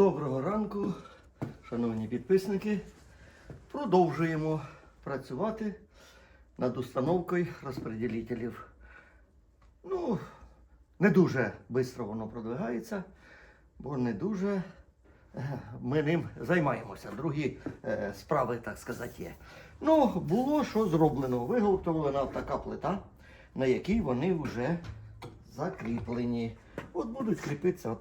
Доброго ранку, шановні підписники. Продовжуємо працювати над установкою розподілителів. Ну, не дуже швидко воно продвигається, бо не дуже е, ми ним займаємося. Другі е, справи, так сказати, є. Ну, було що зроблено. Виготовлена така плита, на якій вони вже закріплені. От будуть кріпитися от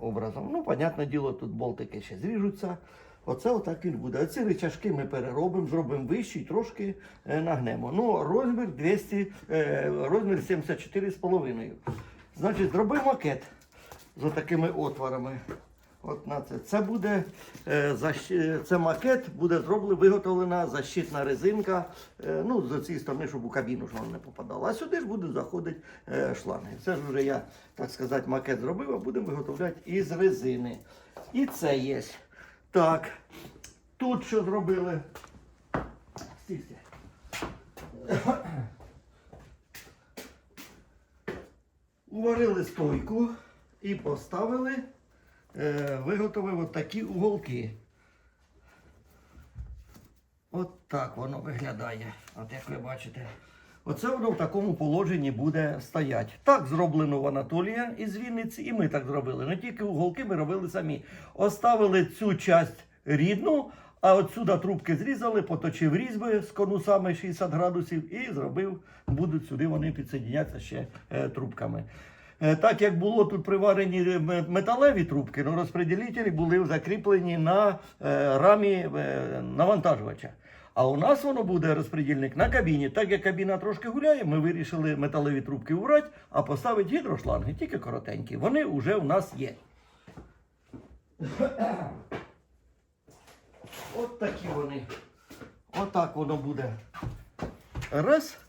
образом. Ну, понятне діло, тут болтики ще зріжуться. Оце отак він буде. Оці рычажки ми переробимо, зробимо вищий, трошки е, нагнемо. Ну, розмір 200, е, розмір 74,5. Значить, зробимо макет з отакими отворами. От на це. Це буде е, защ- це макет, буде зроблена, виготовлена защитна резинка. Е, ну, з цієї сторони, щоб у кабіну ж воно не попадало. А сюди ж будуть заходити е, шланги. Це ж вже я, так сказати, макет зробив, а будемо виготовляти із резини. І це є. Так. Тут що зробили? Стій. Уварили стойку і поставили, е, виготовив от такі уголки. От так воно виглядає. От як ви бачите. Оце воно в такому положенні буде стояти. Так зроблено в Анатолія із Вінниці, і ми так зробили. Не тільки уголки ми робили самі. Оставили цю часть рідну, а отсюди трубки зрізали, поточив різьби з конусами 60 градусів і зробив, будуть сюди вони підсоединятися ще е, трубками. Е, Так як було тут приварені е, металеві трубки, ну розподілителі були закріплені на е, рамі навантажувача. А у нас воно буде розподільник на кабіні. Так як кабіна трошки гуляє, ми вирішили металеві трубки убрати, а поставити гідрошланги, тільки коротенькі. Вони вже у нас є. От такі вони. Отак воно буде. Раз.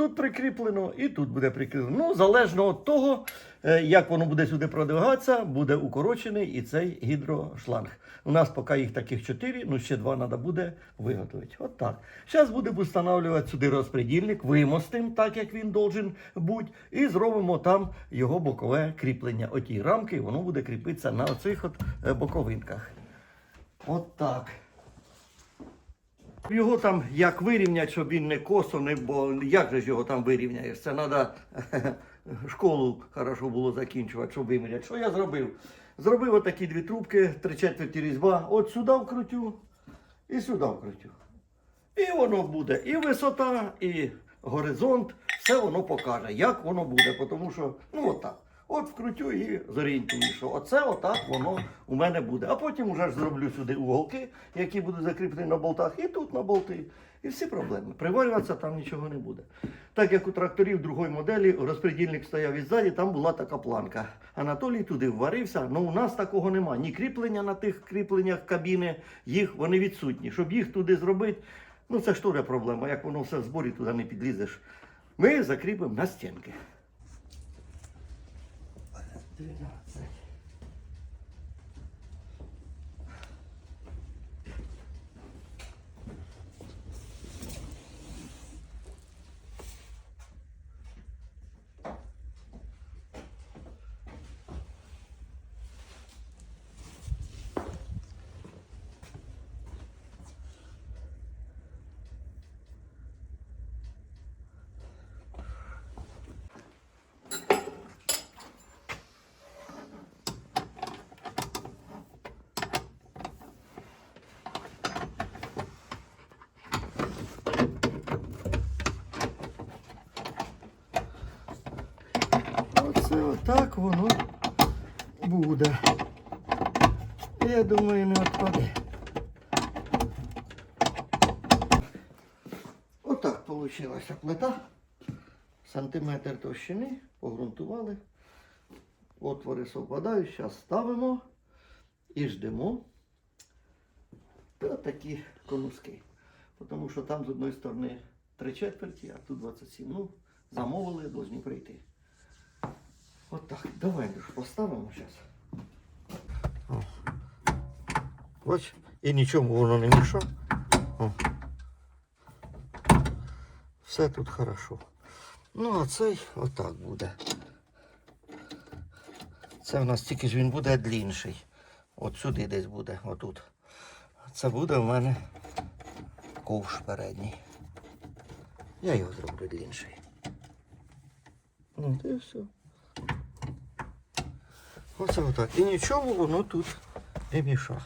Тут прикріплено і тут буде прикріплено. Ну, залежно від того, е, як воно буде сюди продвигатися, буде укорочений і цей гідрошланг. У нас поки їх таких чотири, ну ще два треба буде виготовити. От так. Зараз будемо встановлювати сюди розпредільник, вимостим, так як він должен бути, і зробимо там його бокове кріплення. Оті рамки, воно буде кріпитися на оцих от е, боковинках. От так. Його там як вирівняти, щоб він не косо, не бо як же ж його там вирівняєш? Це треба школу хорошо було закінчувати, щоб виміряти. Що я зробив? Зробив отакі дві трубки, три четверті різьба, от сюди вкрутю і сюди вкрутю. І воно буде і висота, і горизонт, все воно покаже, як воно буде. Тому що, ну отак. От вкрутю і зорієнтую, що оце отак воно у мене буде. А потім вже ж зроблю сюди уголки, які будуть закріплені на болтах, і тут на болти. І всі проблеми. Приварюватися там нічого не буде. Так як у тракторів другої моделі розпредільник стояв іззаді, там була така планка. Анатолій туди вварився, але у нас такого нема. Ні кріплення на тих кріпленнях кабіни, їх вони відсутні. Щоб їх туди зробити, ну це ж теж проблема. Як воно все в зборі туди не підлізеш. Ми закріпимо на стінки. 12. Оце отак воно буде. Я думаю, не відпаде. Отак вийшла плита. Сантиметр товщини, погрунтували. Отвори совпадають, зараз ставимо і ждемо. Та такі конуски. Тому що там з одної сторони три четверті, а тут 27. Ну, замовили, повинні прийти. От так. Давай Андрюш, поставимо зараз. Ось. І нічому воно не мішає. Все тут хорошо. Ну, а цей отак буде. Це у нас тільки ж він буде длінший. От сюди десь буде, отут. Це буде в мене ковш передній. Я його зроблю інший. Ну, і все. Оце отак. І нічого воно тут не міша.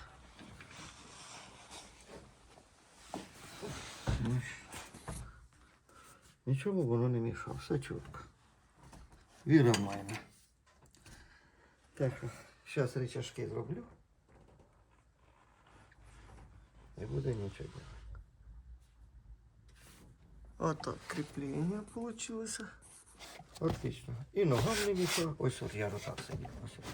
Нічого воно не міша, все чітко. Віра в мене. Так що, зараз речашки зроблю. Не буде нічого. Отак кріплення вийшло. Отлично. І ногам не мішав. Ось от я отак сидів. Ось. от.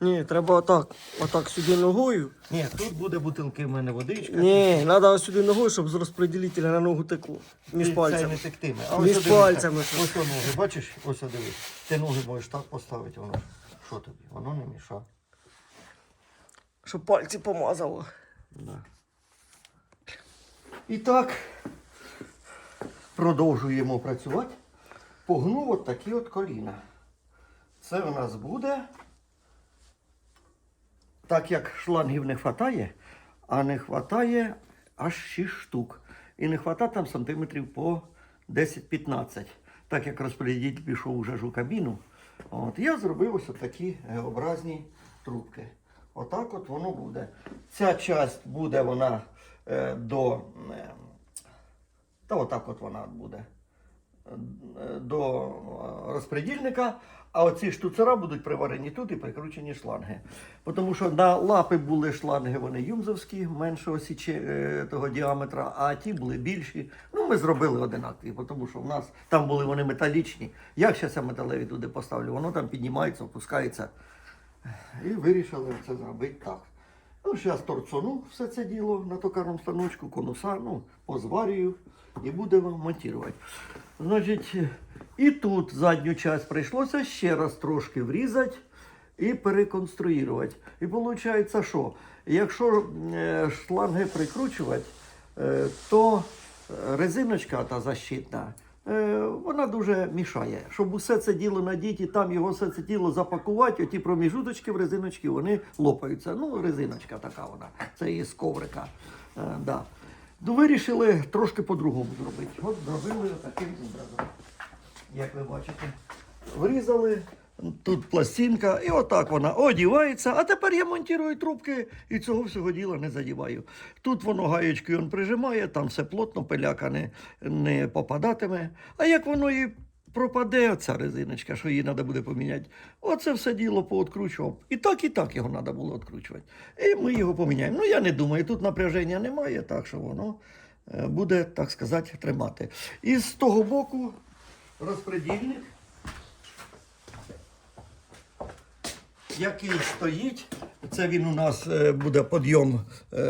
Ні, треба отак. Отак сюди ногою. Ні, тут буде бутилки в мене водичка. Ні, треба сюди ногою, щоб з розподілителя на ногу текло. Між Це не пальцями. тектиме. Між ось пальцями Ось, що? ось ноги, бачиш? Ось о, дивись. Ти ноги можеш так поставити, воно. ж. Що тобі? Воно не мішає. Щоб пальці помазало. Да. І так, продовжуємо працювати. Погнув от такі от коліна. Це у нас буде, так як шлангів не вистачає, а не вистачає аж 6 штук. І не вистачає там сантиметрів по 10-15. Так як розпорядитель пішов уже ж у кабіну, от, я зробив ось такі Г-образні трубки. Отак от воно буде. Ця часть буде вона е, до. Е, та отак от вона буде. До е, розпредільника, а оці штуцера будуть приварені тут і прикручені шланги. Тому що на лапи були шланги, вони юмзовські, меншого січе, е, того діаметра, а ті були більші. Ну, ми зробили одинакові, тому що в нас там були вони металічні. Як зараз я металеві туди поставлю, воно там піднімається, опускається. І вирішили це зробити так. Ну, зараз торцону все це діло на токарному станочку, конуса, ну, позварюю і будемо монтувати. Значить, і тут задню часть прийшлося ще раз трошки врізати і переконструювати. І виходить, що якщо е, шланги прикручувати, е, то резиночка та защитна, вона дуже мішає. Щоб усе це діло надіти, там його все це діло запакувати, оті проміжуточки в резиночки, вони лопаються. Ну, резиночка така вона, це із коврика. Е, да. Ну, вирішили трошки по-другому зробити. От зробили таким образом. Як ви бачите, врізали. Тут пластинка, і отак вона одівається. А тепер я монтую трубки і цього всього діла не задіваю. Тут воно гаєчкою він прижимає, там все плотно, пиляка не, не попадатиме. А як воно і пропаде, ця резиночка, що її треба буде поміняти, оце все діло пооткручував. І так, і так його треба було відкручувати. І ми його поміняємо. Ну я не думаю, тут напряження немає, так що воно е, буде, так сказати, тримати. І з того боку розпредільник. Який стоїть. Це він у нас е, буде підйом е,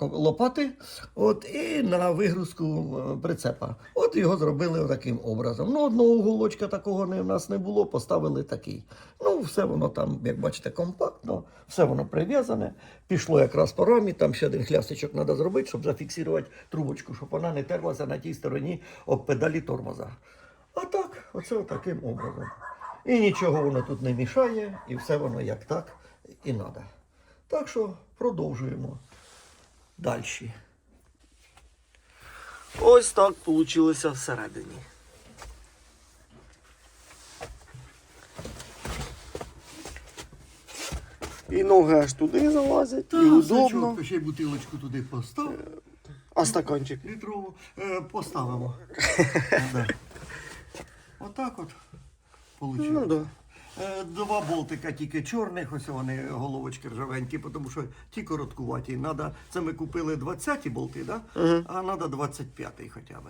лопати от, і на вигрузку е, прицепа. От його зробили таким образом. Ну, одного уголочка такого не, в нас не було, поставили такий. Ну, все воно там, як бачите, компактно, все воно прив'язане. Пішло якраз по рамі, там ще один хлястичок треба зробити, щоб зафіксувати трубочку, щоб вона не терлася на тій стороні об педалі тормоза. А так, оце таким образом. І нічого воно тут не мішає, і все воно як так і треба. Так що продовжуємо далі. Ось так вийшло всередині. І ноги аж туди залазять, і удобно. ще й бутилочку туди постав. А стаканчик. Літрову е, поставимо. Да. Отак от вийшло. Ну да. Е, Два болтика тільки чорних, ось вони головочки ржавенькі, тому що ті короткуваті. Надо, це ми купили 20-ті болти, да? Мгм. а треба 25-й хоча б.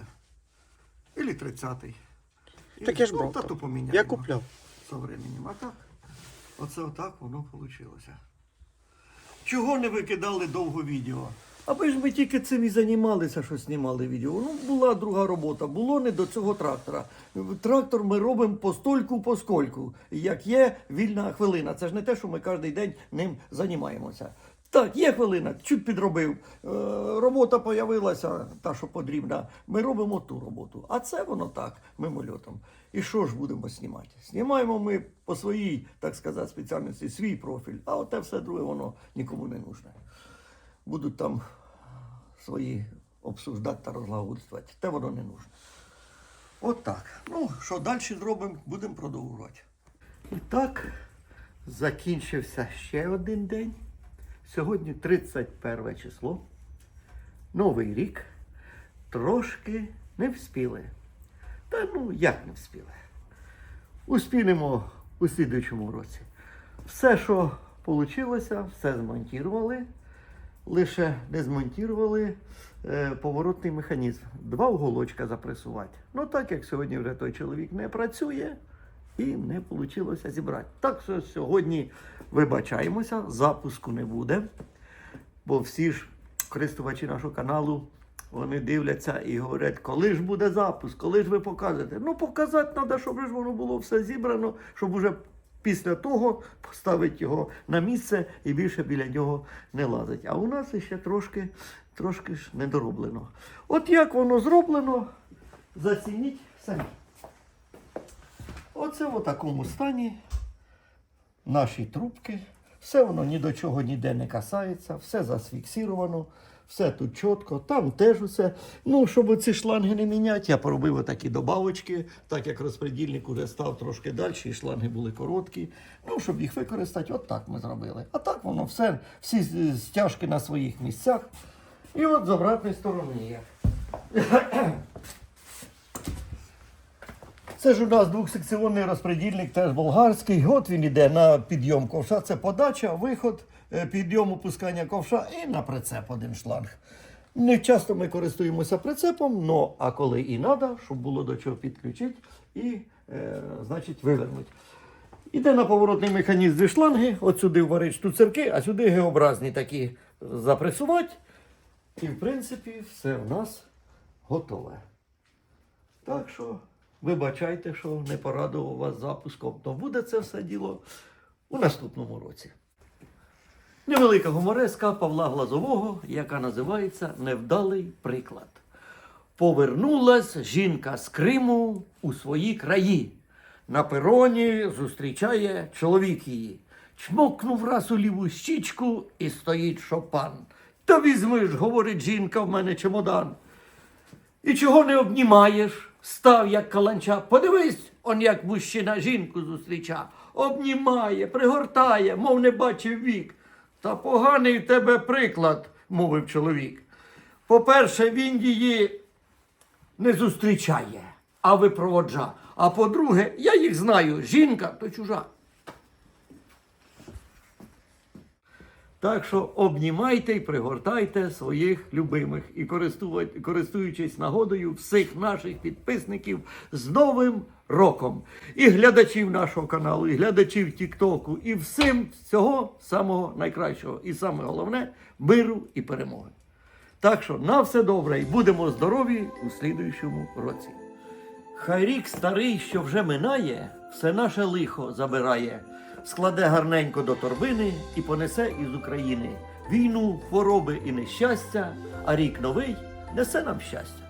Ілі 30-й. І- Так я ж ну, брав. та то поміняємо. Я купляв. Со временем. А так, оце отак воно вийшло. Чого не викидали довго відео? Аби ж ми тільки цим і займалися, що знімали відео. Ну, була друга робота, було не до цього трактора. Трактор ми робимо постольку поскольку. Як є вільна хвилина. Це ж не те, що ми кожен день ним займаємося. Так, є хвилина, чуть підробив. Е, робота появилася, та, що потрібна. Ми робимо ту роботу. А це воно так, мимольотом. І що ж будемо знімати? Знімаємо ми по своїй, так сказати, спеціальності свій профіль, а оте все друге воно нікому не нужне. Будуть там свої обсуждати та розлагодствувати. Те воно не нужне. От так. Ну, що далі зробимо, будемо продовжувати. І так, закінчився ще один день. Сьогодні 31 число. Новий рік. Трошки не вспіли. Та ну як не вспіли? Успінемо у слідуючому році. Все, що вийшло, все змонтували. Лише не змонтували е, поворотний механізм. Два уголочка запресувати. Ну так як сьогодні вже той чоловік не працює і не вийшло зібрати. Так що сьогодні вибачаємося, запуску не буде. Бо всі ж користувачі нашого каналу вони дивляться і говорять, коли ж буде запуск, коли ж ви покажете. Ну, показати треба, щоб ж воно було все зібрано, щоб уже після того поставити його на місце і більше біля нього не лазить. А у нас ще трошки, трошки ж недороблено. От як воно зроблено, зацініть самі. Оце в такому стані наші трубки. Все воно ні до чого ніде не касається, все засфіксировано, все тут чітко, там теж усе. Ну, щоб ці шланги не міняти, я поробив отакі добавочки, так як розпредільник уже став трошки далі, і шланги були короткі. Ну, щоб їх використати, от так ми зробили. А так воно все, всі стяжки на своїх місцях. І от з обратної сторони є. Це ж у нас двохсекціонний розпредільник, теж болгарський. От він іде на підйом ковша. Це подача, виход, е, підйом опускання ковша і на прицеп один шланг. Не часто ми користуємося прицепом, но, а коли і треба, щоб було до чого підключити і, е, значить, вивернути. Іде на поворотний механізм зі шланги, от сюди варить штуцерки, а сюди геобразні такі запресувати. І, в принципі, все в нас готове. Так що вибачайте, що не порадував вас запуском, то буде це все діло у наступному році. Невелика гумореска Павла Глазового, яка називається Невдалий приклад. Повернулась жінка з Криму у свої краї. На пероні зустрічає чоловік її. Чмокнув раз у ліву щічку і стоїть шопан. Та візьми ж, говорить жінка, в мене чемодан. І чого не обнімаєш? Став як каланча. Подивись, он як мужчина жінку зустріча. Обнімає, пригортає, мов не бачив вік. Та поганий в тебе приклад, мовив чоловік. По-перше, він її не зустрічає, а випроводжа. А по-друге, я їх знаю, жінка то чужа. Так що обнімайте і пригортайте своїх любимих і користуючись нагодою всіх наших підписників з Новим роком. І глядачів нашого каналу, і глядачів Тіктоку, і всім всього самого найкращого. І саме головне миру і перемоги. Так що на все добре і будемо здорові у слідуючому році. Хай рік старий, що вже минає, все наше лихо забирає, складе гарненько до торбини і понесе із України війну, хвороби і нещастя, а рік новий несе нам щастя.